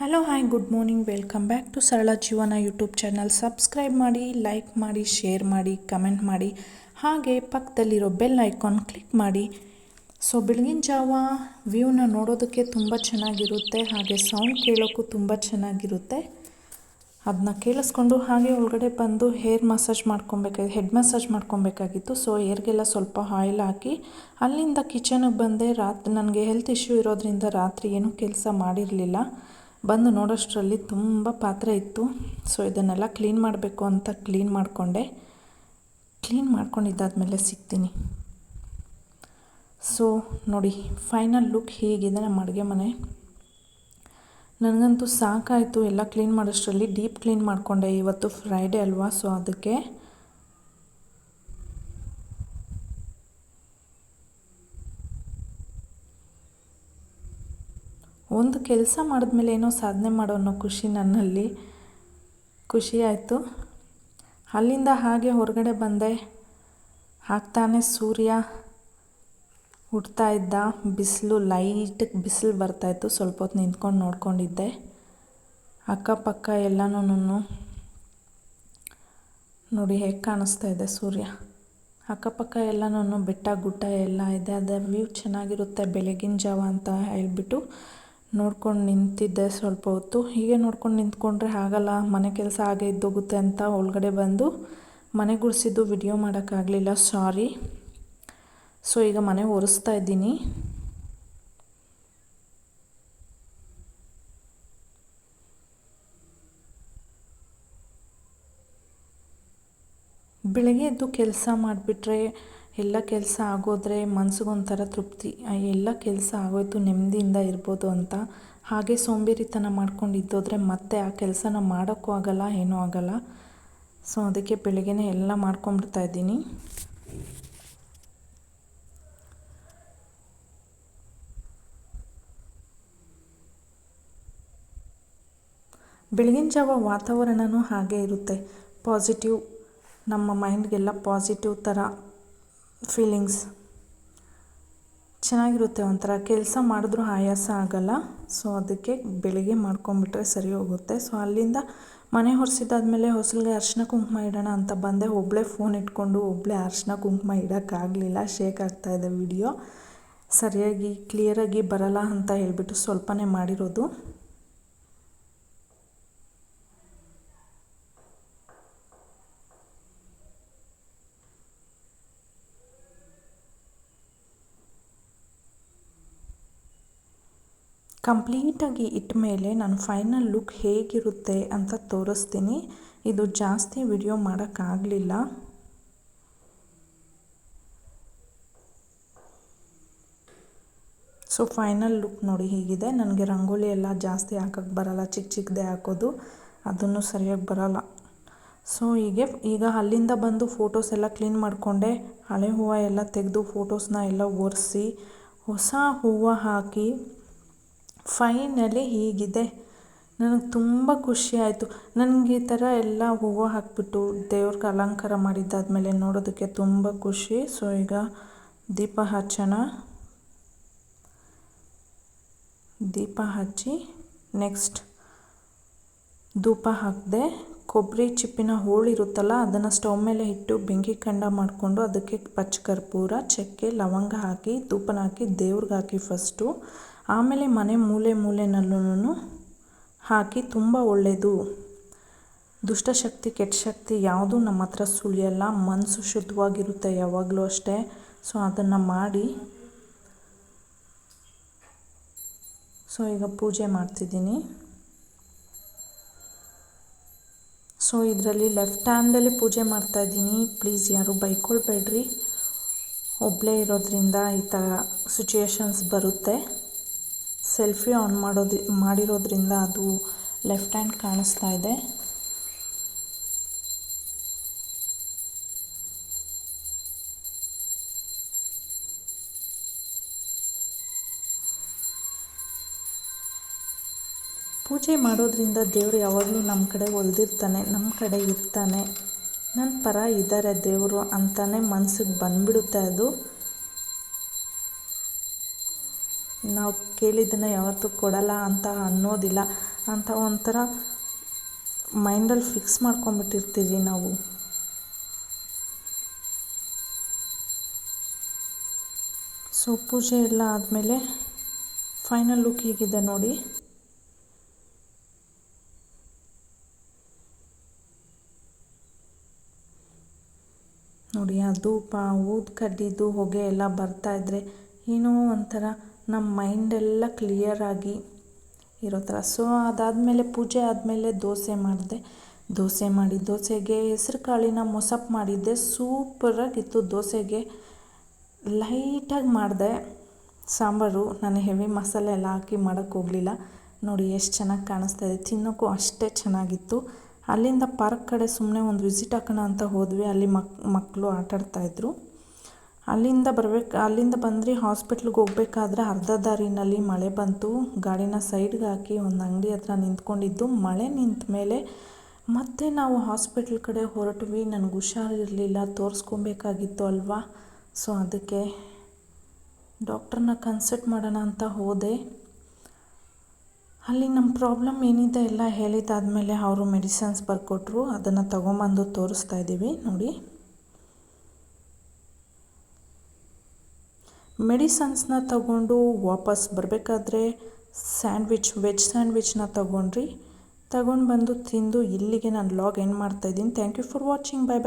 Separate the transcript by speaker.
Speaker 1: Hello hi good morning welcome back to Sarala Jeevana YouTube channel subscribe ಮಾಡಿ like ಮಾಡಿ share ಮಾಡಿ comment ಮಾಡಿ. ಹಾಗೆ ಪಕ್ಕದಲ್ಲಿರೋ ಬೆಲ್ ಐಕಾನ್ ಕ್ಲಿಕ್ ಮಾಡಿ. ಸೊ ಬೆಳಗಿನ ಜಾವ ವ್ಯೂನ ನೋಡೋದಕ್ಕೆ ತುಂಬ ಚೆನ್ನಾಗಿರುತ್ತೆ. ಹಾಗೆ ಸೌಂಡ್ ಕೇಳೋಕ್ಕೂ ತುಂಬ ಚೆನ್ನಾಗಿರುತ್ತೆ. ಅದನ್ನ ಕೇಳಿಸ್ಕೊಂಡು ಹಾಗೆ ಒಳಗಡೆ ಬಂದು ಹೇರ್ ಮಸಾಜ್ ಮಾಡ್ಕೊಬೇಕಾಗಿ ಹೆಡ್ ಮಸಾಜ್ ಮಾಡ್ಕೊಬೇಕಾಗಿತ್ತು. ಸೊ ಹೇರ್ಗೆಲ್ಲ ಸ್ವಲ್ಪ ಆಯಿಲ್ ಹಾಕಿ, ಅಲ್ಲಿಂದ ಕಿಚನಿಗೆ ಬಂದೆ. ರಾತ್ರಿ ನನಗೆ ಹೆಲ್ತ್ ಇಶ್ಯೂ ಇರೋದ್ರಿಂದ ರಾತ್ರಿ ಏನೂ ಕೆಲಸ ಮಾಡಿರಲಿಲ್ಲ. ಬಂದು ನೋಡೋಷ್ಟರಲ್ಲಿ ತುಂಬ ಪಾತ್ರೆ ಇತ್ತು. ಸೊ ಇದನ್ನೆಲ್ಲ ಕ್ಲೀನ್ ಮಾಡಬೇಕು ಅಂತ ಕ್ಲೀನ್ ಮಾಡಿಕೊಂಡೆ. ಕ್ಲೀನ್ ಮಾಡ್ಕೊಂಡಿದ್ದಾದಮೇಲೆ ಸಿಗ್ತೀನಿ. ಸೊ ನೋಡಿ ಫೈನಲ್ ಲುಕ್ ಹೇಗಿದೆ ನಮ್ಮ ಅಡುಗೆ ಮನೆ. ನನಗಂತೂ ಸಾಕಾಯಿತು. ಎಲ್ಲ ಕ್ಲೀನ್ ಮಾಡೋಷ್ಟರಲ್ಲಿ ಡೀಪ್ ಕ್ಲೀನ್ ಮಾಡಿಕೊಂಡೆ. ಇವತ್ತು ಫ್ರೈಡೇ ಅಲ್ವಾ? ಸೊ ಅದಕ್ಕೆ ಒಂದು ಕೆಲಸ ಮಾಡಿದ್ಮೇಲೆ ಏನೋ ಸಾಧನೆ ಮಾಡೋ ಅನ್ನೋ ಖುಷಿ ನನ್ನಲ್ಲಿ. ಖುಷಿ ಆಯಿತು. ಅಲ್ಲಿಂದ ಹಾಗೆ ಹೊರಗಡೆ ಬಂದೆ. ಹಾಕ್ತಾನೆ ಸೂರ್ಯ ಹುಡ್ತಾ ಇದ್ದ. ಬಿಸಿಲು ಲೈಟಿಗೆ ಬಿಸಿಲು ಬರ್ತಾಯಿತ್ತು ಸ್ವಲ್ಪ ಹೊತ್ತು ನಿಂತ್ಕೊಂಡು ನೋಡ್ಕೊಂಡಿದ್ದೆ. ಅಕ್ಕಪಕ್ಕ ಎಲ್ಲನೂ ನೋಡಿ ಹೇಗೆ ಕಾಣಿಸ್ತಾ ಇದೆ ಸೂರ್ಯ. ಅಕ್ಕಪಕ್ಕ ಎಲ್ಲನೂ ಬೆಟ್ಟ ಗುಡ್ಡ ಎಲ್ಲ ಇದೆ. ಅದೇ ವ್ಯೂ ಚೆನ್ನಾಗಿರುತ್ತೆ. ಬೆಳಗಿನ ಜಾವ ಅಂತ ಹೇಳ್ಬಿಟ್ಟು ನೋಡ್ಕೊಂಡು ನಿಂತಿದ್ದೆ ಸ್ವಲ್ಪ ಹೊತ್ತು. ಹೀಗೆ ನೋಡ್ಕೊಂಡು ನಿಂತ್ಕೊಂಡ್ರೆ ಆಗಲ್ಲ ಮನೆ ಕೆಲಸ ಹಾಗೆ ಇದ್ದೋಗುತ್ತೆ ಅಂತ ಒಳಗಡೆ ಬಂದು ಮನೆ ಗುಡಿಸಿದ್ದು ವಿಡಿಯೋ ಮಾಡೋಕ್ಕಾಗಲಿಲ್ಲ ಸಾರಿ ಸೊ ಈಗ ಮನೆ ಒರೆಸ್ತಾ ಇದ್ದೀನಿ. ಬೆಳಗ್ಗೆ ಎದ್ದು ಕೆಲಸ ಮಾಡಿಬಿಟ್ರೆ ಎಲ್ಲ ಕೆಲಸ ಆಗೋದ್ರೆ ಮನ್ಸಿಗೊಂಥರ ತೃಪ್ತಿ. ಎಲ್ಲ ಕೆಲಸ ಆಗೋಯ್ತು, ನೆಮ್ಮದಿಯಿಂದ ಇರ್ಬೋದು ಅಂತ. ಹಾಗೆ ಸೋಂಬೇರಿತನ ಮಾಡ್ಕೊಂಡು ಇದ್ದೋದ್ರೆ ಮತ್ತೆ ಆ ಕೆಲಸನ ಮಾಡೋಕ್ಕೂ ಆಗಲ್ಲ, ಏನೂ ಆಗಲ್ಲ. ಸೊ, ಅದಕ್ಕೆ ಬೆಳಗ್ಗೆನೇ ಎಲ್ಲ ಮಾಡ್ಕೊಂಡ್ಬಿಡ್ತಾ ಇದ್ದೀನಿ. ಬೆಳಗಿನ ಜಾವ ವಾತಾವರಣವೂ ಹಾಗೆ ಇರುತ್ತೆ. ಪಾಸಿಟಿವ್, ನಮ್ಮ ಮೈಂಡ್ಗೆಲ್ಲ ಪಾಸಿಟಿವ್ ಥರ. ಫೀಲಿಂಗ್ಸ್ ಚೆನ್ನಾಗಿರುತ್ತೆ ಒಂಥರ. ಕೆಲಸ ಮಾಡಿದ್ರೂ ಆಯಾಸ ಆಗಲ್ಲ. ಸೊ ಅದಕ್ಕೆ ಬೆಳಿಗ್ಗೆ ಮಾಡ್ಕೊಂಬಿಟ್ರೆ ಸರಿ ಹೋಗುತ್ತೆ. ಸೊ ಅಲ್ಲಿಂದ ಮನೆ ಹೊರಿಸಿದಾದ್ಮೇಲೆ ಹೊಸಲಿಗೆ ಅರ್ಶಿನ ಕುಂಕುಮ ಇಡೋಣ ಅಂತ ಬಂದೆ. ಒಬ್ಬಳೇ ಫೋನ್ ಇಟ್ಕೊಂಡು ಒಬ್ಬಳೇ ಅರ್ಶಿನ ಕುಂಕುಮ ಇಡೋಕ್ಕಾಗಲಿಲ್ಲ. ಶೇಕ್ ಆಗ್ತಾ ಇದೆ ವಿಡಿಯೋ ಸರಿಯಾಗಿ ಕ್ಲಿಯರಾಗಿ ಬರಲ್ಲ ಅಂತ ಹೇಳಿಬಿಟ್ಟು ಸ್ವಲ್ಪನೇ ಮಾಡಿರೋದು. ಕಂಪ್ಲೀಟಾಗಿ ಇಟ್ಟ ಮೇಲೆ ನಾನು ಫೈನಲ್ ಲುಕ್ ಹೇಗಿರುತ್ತೆ ಅಂತ ತೋರಿಸ್ತೀನಿ. ಇದು ಜಾಸ್ತಿ ವಿಡಿಯೋ ಮಾಡೋಕ್ಕಾಗಲಿಲ್ಲ. ಸೊ, ಫೈನಲ್ ಲುಕ್ ನೋಡಿ ಹೀಗಿದೆ. ನನಗೆ ರಂಗೋಲಿ ಎಲ್ಲ ಜಾಸ್ತಿ ಹಾಕೋಕ್ಕೆ ಬರಲ್ಲ, ಚಿಕ್ಕ ಚಿಕ್ಕದೇ ಹಾಕೋದು. ಅದನ್ನು ಸರಿಯಾಗಿ ಬರಲ್ಲ. ಸೊ, ಹೀಗೆ, ಈಗ ಅಲ್ಲಿಂದ ಬಂದು ಫೋಟೋಸ್ ಎಲ್ಲ ಕ್ಲೀನ್ ಮಾಡಿಕೊಂಡೆ. ಹಳೆ ಹೂವು ಎಲ್ಲ ತೆಗೆದು ಫೋಟೋಸ್ನ ಎಲ್ಲ ಒರೆಸಿ, ಹೊಸ ಹೂವು ಹಾಕಿ ಫೈನಲಿ ಹೀಗಿದೆ. ನನಗೆ ತುಂಬ ಖುಷಿ ಆಯಿತು. ನನಗೆ ಈ ಥರ ಎಲ್ಲ ಹೂವು ಹಾಕಿಬಿಟ್ಟು ದೇವ್ರಿಗೆ ಅಲಂಕಾರ ಮಾಡಿದ್ದಾದಮೇಲೆ ನೋಡೋದಕ್ಕೆ ತುಂಬ ಖುಷಿ. ಸೊ, ಈಗ ದೀಪ ಹಚ್ಚೋಣ. ದೀಪ ಹಚ್ಚಿ ನೆಕ್ಸ್ಟ್ ಧೂಪ ಹಾಕಿದೆ, ಕೊಬ್ಬರಿ ಚಿಪ್ಪಿನ ಹೋಳಿರುತ್ತಲ್ಲ ಅದನ್ನು ಸ್ಟವ್ ಮೇಲೆ ಇಟ್ಟು ಬೆಂಕಿ ಕಂಡ ಮಾಡಿಕೊಂಡು ಅದಕ್ಕೆ ಪಚ್ಚ ಕರ್ಪೂರ, ಚಕ್ಕೆ, ಲವಂಗ ಹಾಕಿ, ಧೂಪನ ಹಾಕಿ ದೇವ್ರಿಗೆ ಹಾಕಿ ಫಸ್ಟು ಆಮೇಲೆ ಮನೆ ಮೂಲೆ ಮೂಲೆನಲ್ಲೂ ಹಾಕಿ ತುಂಬ ಒಳ್ಳೆಯದು. ದುಷ್ಟಶಕ್ತಿ ಕೆಟ್ಟ ಶಕ್ತಿ ಯಾವುದೂ ನಮ್ಮ ಹತ್ರ ಸುಳಿಯಲ್ಲ. ಮನಸ್ಸು ಶುದ್ಧವಾಗಿರುತ್ತೆ ಯಾವಾಗಲೂ ಅಷ್ಟೇ. ಸೊ ಅದನ್ನು ಮಾಡಿ. ಸೊ ಈಗ ಪೂಜೆ ಮಾಡ್ತಿದ್ದೀನಿ. ಸೊ ಇದರಲ್ಲಿ ಲೆಫ್ಟ್ ಹ್ಯಾಂಡಲ್ಲಿ ಪೂಜೆ ಮಾಡ್ತಾಯಿದ್ದೀನಿ ಪ್ಲೀಸ್ ಯಾರು ಬೈಕೊಳ್ಬೇಡ್ರಿ. ಒಬ್ಬಳೇ ಇರೋದ್ರಿಂದ ಈ ಥರ ಸಿಚುಯೇಷನ್ಸ್ ಬರುತ್ತೆ. ಸೆಲ್ಫಿ ಆನ್ ಮಾಡೋದು, ಮಾಡಿರೋದ್ರಿಂದ ಅದು ಲೆಫ್ಟ್ ಹ್ಯಾಂಡ್ ಕಾಣಿಸ್ತಾ ಇದೆ. ಪೂಜೆ ಮಾಡೋದ್ರಿಂದ ದೇವರು ಯಾವಾಗಲೂ ನಮ್ಮ ಕಡೆ ಒಲ್ದಿರ್ತಾನೆ, ನಮ್ಮ ಕಡೆ ಇರ್ತಾನೆ. ನನ್ನ ಪರ ಇದ್ದಾರೆ ದೇವರು ಅಂತಲೇ ಮನಸ್ಸಿಗೆ ಬಂದುಬಿಡುತ್ತೆ ಅದು. ನಾವು ಕೇಳಿದ್ದನ್ನು ಯಾವತ್ತೂ ಕೊಡಲ್ಲ ಅಂತ ಅನ್ನೋದಿಲ್ಲ. ಅಂತ ಒಂಥರ ಮೈಂಡಲ್ಲಿ ಫಿಕ್ಸ್ ಮಾಡ್ಕೊಂಬಿಟ್ಟಿರ್ತೀವಿ ನಾವು. ಸೊ, ಪೂಜೆ ಎಲ್ಲ ಆದಮೇಲೆ ಫೈನಲ್ ಲುಕ್ ಹೀಗಿದೆ ನೋಡಿ. ನೋಡಿ ಆ ಧೂಪ ಊದು ಕಡ್ಡಿದು ಹೊಗೆ ಎಲ್ಲ ಬರ್ತಾಯಿದ್ರೆ ಏನೋ ಒಂಥರ ನಮ್ಮ ಮೈಂಡೆಲ್ಲ ಕ್ಲಿಯರಾಗಿ ಇರೋ ಥರ ಸೊ ಅದಾದಮೇಲೆ ಪೂಜೆ ಆದಮೇಲೆ ದೋಸೆ ಮಾಡಿದೆ. ದೋಸೆ ಮಾಡಿ, ದೋಸೆಗೆ ಹೆಸ್ರು ಕಾಳಿನ ಮಾಡಿದ್ದೆ. ಸೂಪರಾಗಿತ್ತು ದೋಸೆಗೆ. ಲೈಟಾಗಿ ಮಾಡಿದೆ. ಸಾಂಬಾರು, ನಾನು ಹೆವಿ ಮಸಾಲೆ ಎಲ್ಲ ಹಾಕಿ ಮಾಡೋಕ್ಕೆ ಹೋಗಲಿಲ್ಲ. ನೋಡಿ, ಎಷ್ಟು ಚೆನ್ನಾಗಿ ಕಾಣಿಸ್ತಾ ಇದೆ. ತಿನ್ನೋಕ್ಕೂ ಅಷ್ಟೇ ಚೆನ್ನಾಗಿತ್ತು. ಅಲ್ಲಿಂದ ಪಾರ್ಕ್ ಕಡೆ ಸುಮ್ಮನೆ ಒಂದು ವಿಸಿಟ್ ಹಾಕೋಣ ಅಂತ ಹೋದ್ವಿ. ಅಲ್ಲಿ ಮಕ್ ಮಕ್ಕಳು ಆಟಾಡ್ತಾಯಿದ್ರು ಅಲ್ಲಿಂದ ಬರ್ಬೇಕು, ಅಲ್ಲಿಂದ ಬಂದ್ರಿ, ಹಾಸ್ಪಿಟ್ಲಿಗೆ ಹೋಗ್ಬೇಕಾದ್ರೆ ಅರ್ಧ ದಾರಿನಲ್ಲಿ ಮಳೆ ಬಂತು. ಗಾಡಿನ ಸೈಡ್ಗೆ ಹಾಕಿ ಒಂದು ಅಂಗಡಿ ಹತ್ರ ನಿಂತ್ಕೊಂಡಿದ್ದು. ಮಳೆ ನಿಂತ ಮೇಲೆ ಮತ್ತೆ ನಾವು ಹಾಸ್ಪಿಟ್ಲ್ ಕಡೆ ಹೊರಟ್ವಿ. ನನಗೆ ಹುಷಾರಿರಲಿಲ್ಲ ತೋರಿಸ್ಕೊಬೇಕಾಗಿತ್ತು ಅಲ್ವಾ? ಸೊ, ಅದಕ್ಕೆ ಡಾಕ್ಟ್ರನ್ನ ಕನ್ಸಲ್ಟ್ ಮಾಡೋಣ ಅಂತ ಹೋದೆ. ಅಲ್ಲಿ ನಮ್ಮ ಪ್ರಾಬ್ಲಮ್ ಏನಿದೆ ಎಲ್ಲ ಹೇಳಿದ್ದಾದಮೇಲೆ ಅವರು ಮೆಡಿಸನ್ಸ್ ಬರ್ಕೊಟ್ರು. ಅದನ್ನು ತೊಗೊಂಬಂದು ತೋರಿಸ್ತಾ ಇದ್ದೀವಿ. ನೋಡಿ. ಮೆಡಿಸನ್ಸ್ನ ತಗೊಂಡು ವಾಪಸ್ ಬರಬೇಕಾದ್ರೆ ಸ್ಯಾಂಡ್ವಿಚ್, ವೆಜ್ ಸ್ಯಾಂಡ್ವಿಚ್ನ ತಗೊಂಡ್ರಿ. ತಗೊಂಡು ಬಂದು ತಿಂದು ಇಲ್ಲಿಗೆ ನಾನು ಲಾಗ್ ಎಂಡ್ ಮಾಡ್ತಾಯಿದ್ದೀನಿ thank you for watching. Bye bye.